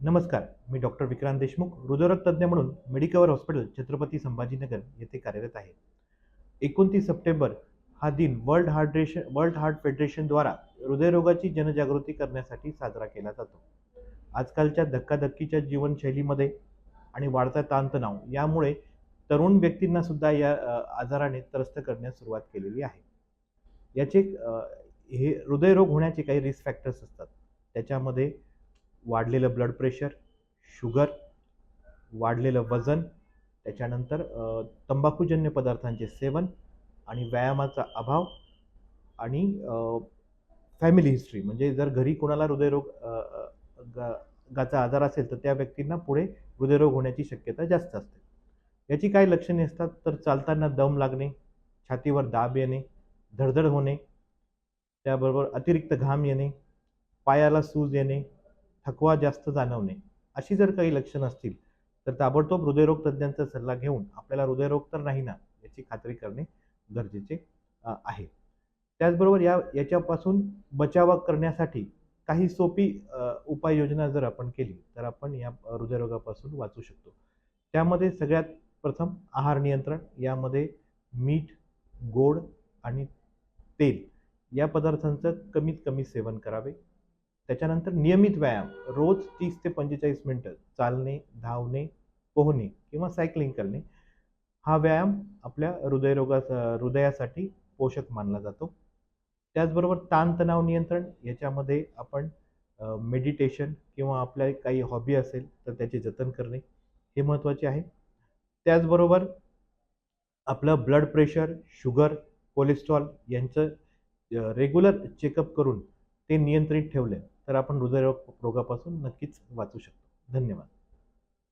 नमस्कार मी डॉक्टर विक्रांत देशमुख हृदयरोग तज्ज्ञ म्हणून मेडिकवर हॉस्पिटल छत्रपती संभाजीनगर येथे कार्यरत आहे. एकोणतीस सप्टेंबर हा दिन वर्ल्ड हार्टेशन वर्ल्ड हार्ट फेडरेशनद्वारा हृदयरोगाची जनजागृती करण्यासाठी साजरा केला जातो. आजकालच्या धक्काधक्कीच्या जीवनशैलीमध्ये आणि वाढता ताणतणाव यामुळे तरुण व्यक्तींना सुद्धा या आजाराने त्रस्त करण्यास सुरुवात केलेली आहे. याचे हे हृदयरोग होण्याचे काही रिस्क फॅक्टर्स असतात. त्याच्यामध्ये वाढलेलं ब्लड प्रेशर शुगर वाढलेलं वजन त्याच्यानंतर तंबाखूजन्य पदार्थांचे सेवन आणि व्यायामाचा अभाव आणि फॅमिली हिस्ट्री म्हणजे जर घरी कोणाला हृदयरोग गाचा आजार असेल तर त्या व्यक्तींना पुढे हृदयरोग होण्याची शक्यता जास्त असते. याची काय लक्षणे असतात तर चालताना दम लागणे छातीवर दाब येणे धडधड होणे त्याबरोबर अतिरिक्त घाम येणे पायाला सूज येणे थकवा जास्त जाणवणे अशी जर काही लक्षणं असतील तर ताबडतोब हृदयरोग तज्ज्ञांचा सल्ला घेऊन आपल्याला हृदयरोग तर नाही ना याची खात्री करणे गरजेचे आहे. त्याचबरोबर या याच्यापासून बचाव करण्यासाठी काही सोपी उपाययोजना जर आपण केली तर आपण या हृदयरोगापासून वाचू शकतो. त्यामध्ये सगळ्यात प्रथम आहार नियंत्रण यामध्ये मीठ गोड आणि तेल या पदार्थांचं कमीत कमी सेवन करावे. त्याच्यानंतर नियमित व्यायाम रोज तीस ते पंचेचाळीस मिनटं चालणे धावणे पोहणे किंवा सायकलिंग करणे हा व्यायाम आपल्या हृदयरोगा हृदयासाठी पोषक मानला जातो. त्याचबरोबर ताणतणाव नियंत्रण याच्यामध्ये आपण मेडिटेशन किंवा आपल्या काही हॉबी असेल तर त्याचे जतन करणे हे महत्त्वाचे आहे. त्याचबरोबर आपलं ब्लड प्रेशर शुगर कोलेस्ट्रॉल यांचं रेग्युलर चेकअप करून ते नियंत्रित ठेवलं तर आपण हृदयरोग रोगापासून नक्कीच वाचू शकतो. धन्यवाद.